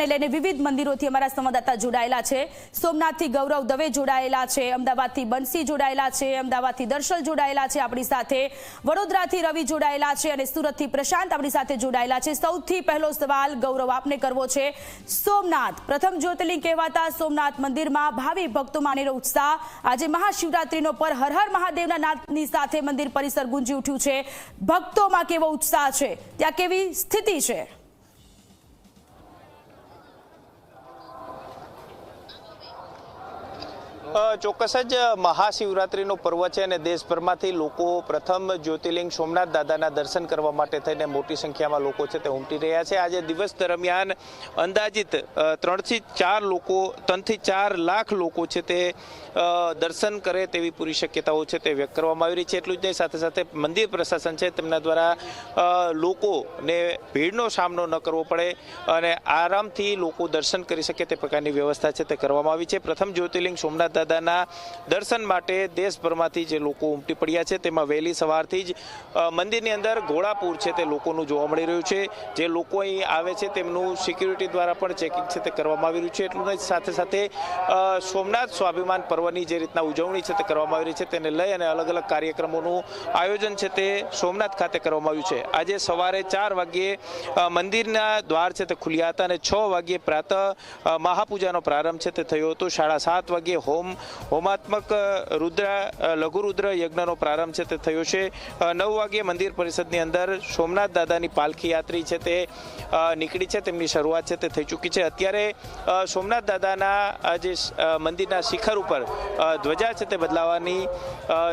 મહત્વને લઈને વિવિધ મંદિરોથી અમારા સંવાદદાતા જોડાયેલા છે. સોમનાથથી ગૌરવ દવે જોડાયેલા છે, અમદાવાદથી બંસી જોડાયેલા છે, અમદાવાદથી દર્શલ જોડાયેલા છે આપણી સાથે. વડોદરાથી રવિ જોડાયેલા છે અને સુરતથી પ્રશાંત આપણી સાથે જોડાયેલા છે. સૌથી પહેલો સવાલ ગૌરવ આપને કરવો છે. સોમનાથ, પ્રથમ જ્યોતિર્લિંગ કહેવાતા સોમનાથ મંદિરમાં ભાવિ ભક્તો માનેલો ઉત્સાહ. આજે મહાશિવરાત્રીનો પર હર હર મહાદેવના નાથની સાથે મંદિર પરિસર ગુંજી ઉઠ્યું છે. ભક્તોમાં કેવો ઉત્સાહ છે? ત્યાં કેવી સ્થિતિ છે? ચોક્કસ જ મહાશિવરાત્રિનો પર્વ છે અને દેશભરમાંથી લોકો પ્રથમ જ્યોતિર્લિંગ સોમનાથ દાદાના દર્શન કરવા માટે થઈને મોટી સંખ્યામાં લોકો છે તે ઉમટી રહ્યા છે. આજે દિવસ દરમિયાન અંદાજિત ત્રણથી ચાર લોકો, ત્રણથી ચાર લાખ લોકો છે તે દર્શન કરે તેવી પૂરી શક્યતાઓ છે તે વ્યક્ત કરવામાં આવી રહી છે. એટલું જ નહીં, સાથે સાથે મંદિર પ્રશાસન છે તેમના દ્વારા લોકોને ભીડનો સામનો ન કરવો પડે અને આરામથી લોકો દર્શન કરી શકે તે પ્રકારની વ્યવસ્થા છે તે કરવામાં આવી છે. પ્રથમ જ્યોતિર્લિંગ સોમનાથ દાદાના દર્શન માટે દેશભરમાંથી જે લોકો ઉમટી પડ્યા છે, તેમાં વહેલી સવારથી જ મંદિરની અંદર ઘોડાપુર છે તે લોકોનું જોવા મળી રહ્યું છે. જે લોકો અહીં આવે છે તેમનું સિક્યુરિટી દ્વારા પણ ચેકિંગ છે તે કરવામાં આવી રહ્યું છે. એટલું જ સાથે સાથે સોમનાથ સ્વાભિમાન પર્વની જે રીતના ઉજવણી છે તે કરવામાં આવી રહી છે, તેને લઈ અને અલગ અલગ કાર્યક્રમોનું આયોજન છે તે સોમનાથ ખાતે કરવામાં આવ્યું છે. આજે સવારે ચાર વાગ્યે મંદિરના દ્વાર છે તે ખુલ્યા હતા અને છ વાગ્યે પ્રાતઃ મહાપૂજાનો પ્રારંભ છે તે થયો હતો. સાડા સાત વાગ્યે હોમ હોમાત્મક રુદ્ર લઘુરુદ્ર યજ્ઞનો પ્રારંભ છે તે થયો છે. નવ વાગ્યે મંદિર પરિષદની અંદર સોમનાથ દાદાની પાલખી યાત્રી છે તે નીકળી છે. તેમની શરૂઆત છે તે થઈ ચૂકી છે. અત્યારે સોમનાથ દાદાના જે મંદિરના શિખર ઉપર ધ્વજા છે તે બદલાવાની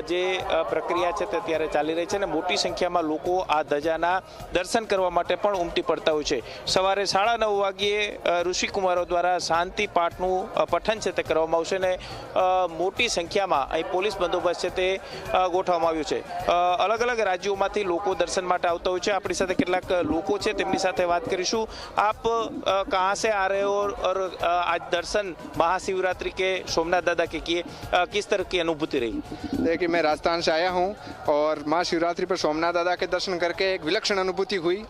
જે પ્રક્રિયા છે તે અત્યારે ચાલી રહી છે અને મોટી સંખ્યામાં લોકો આ ધજાના દર્શન કરવા માટે પણ ઉમટી પડતા હોય છે. સવારે સાડા નવ વાગ્યે ઋષિકુમારો દ્વારા શાંતિ પાઠનું પઠન છે તે કરવામાં આવશે અને મોટી સંખ્યામાં અહીં પોલીસ બંદોબસ્ત છે તે અ, ગોઠવવામાં આવ્યું છે અ, અલગ અલગ રાજ્યોમાંથી લોકો દર્શન માટે આવતા હોય છે આપણી સાથે કેટલાક લોકો છે તેમની સાથે વાત કરીશું આપ અ, કહાં से आ रहे हो और अ, आज दर्शन महाशिवरात्रि के सोमनाथ दादा के किए अ, किस तरह की अनुभूति रही देखिए मैं राजस्थान से आया हूँ और माँ शिवरात्रि पर सोमनाथ दादा के दर्शन करके एक विलक्षण अनुभूति हुई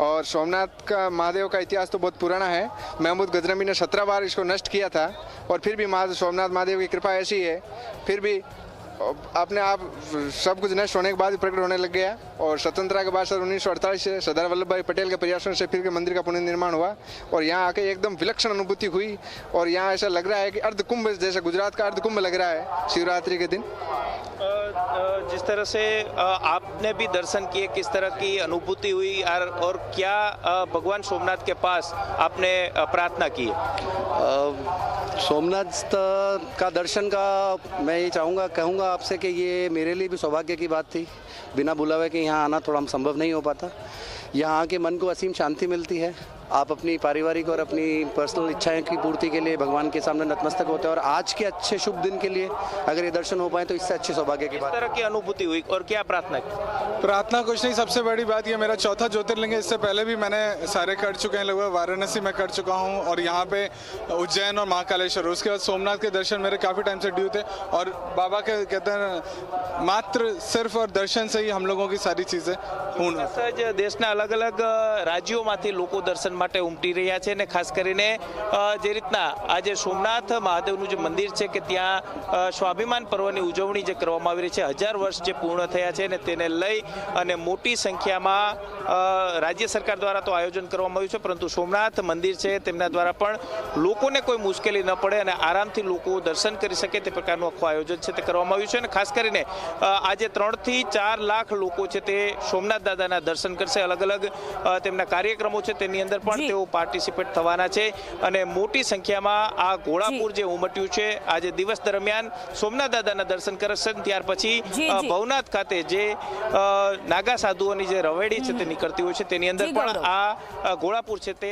और सोमनाथ का महादेव का इतिहास तो बहुत पुराना है महमूद गजनबी ने सत्रह बार इसको नष्ट किया था और फिर भी महा सोमनाथ महादेव की कृपा ऐसी है फिर भी अपने आप सब कुछ नष्ट होने के बाद प्रकट होने लग गया और स्वतंत्रता के बाद सर उन्नीस सौ अड़तालीस से सरदार वल्लभ भाई पटेल के प्रयासों से फिर के मंदिर का पुनर्निर्माण हुआ और यहाँ आके एकदम विलक्षण अनुभूति हुई और यहाँ ऐसा लग रहा है कि अर्ध कुंभ जैसे गुजरात का अर्ध कुंभ लग रहा है शिवरात्रि के दिन। जिस तरह से आपने भी दर्शन किए किस तरह की अनुभूति हुई और, क्या भगवान सोमनाथ के पास आपने प्रार्थना की? सोमनाथ का दर्शन का मैं ये चाहूँगा, कहूँगा आपसे कि ये मेरे लिए भी सौभाग्य की बात थी। बिना बुलावे के यहाँ आना थोड़ा संभव नहीं हो पाता। यहाँ आके मन को असीम शांति मिलती है। आप अपनी पारिवारिक और अपनी पर्सनल इच्छाएँ की पूर्ति के लिए भगवान के सामने नतमस्तक होते हैं और आज के अच्छे शुभ दिन के लिए अगर ये दर्शन हो पाए तो इससे अच्छे सौभाग्य की बात तरह की अनुभूति हुई और क्या प्रार्थना की? प्रार्थना कुछ नहीं सबसे बड़ी बात ये मेरा चौथा ज्योतिर्लिंग है इससे पहले भी मैंने सारे कर चुके हैं लगभग वाराणसी में कर चुका हूँ और यहाँ पे उज्जैन और महाकालेश्वर उसके बाद सोमनाथ के दर्शन मेरे काफ़ी टाइम से ड्यू थे और बाबा के कहते हैं मात्र सिर्फ़ और दर्शन से ही हम लोगों की सारी चीज़ें अच्छा, हूँ देश अलग अलग राज्यों में लोग दर्शन માટે ઉમટી રહ્યા છે અને ખાસ કરીને જે રીતના આજે સોમનાથ મહાદેવનું જે મંદિર છે કે ત્યાં સ્વાભિમાન પર્વની ઉજવણી જે કરવામાં આવી રહી છે, હજાર વર્ષ જે પૂર્ણ થયા છે અને તેને લઈ અને મોટી સંખ્યામાં રાજ્ય સરકાર દ્વારા તો આયોજન કરવામાં આવ્યું છે, પરંતુ સોમનાથ મંદિર છે તેમના દ્વારા પણ લોકોને કોઈ મુશ્કેલી ન પડે અને આરામથી લોકો દર્શન કરી શકે તે પ્રકારનું આખું આયોજન છે તે કરવામાં આવ્યું છે અને ખાસ કરીને આજે ત્રણથી ચાર લાખ લોકો છે તે સોમનાથ દાદાના દર્શન કરશે. અલગ અલગ તેમના કાર્યક્રમો છે તેની અંદર પણ તેઓ પાર્ટિસિપેટ થવાના છે અને મોટી સંખ્યામાં આ ઘોડાપુર જે ઉમટ્યું છે આજે દિવસ દરમિયાન સોમનાથ દાદાના દર્શન કરશે ત્યાર પછી. ભવનાથ ખાતે જે નાગા સાધુઓની જે રવેડી છે તે નીકળતી હોય છે તેની અંદર પણ આ ગોળાપુર ઘોડાપુર છે તે.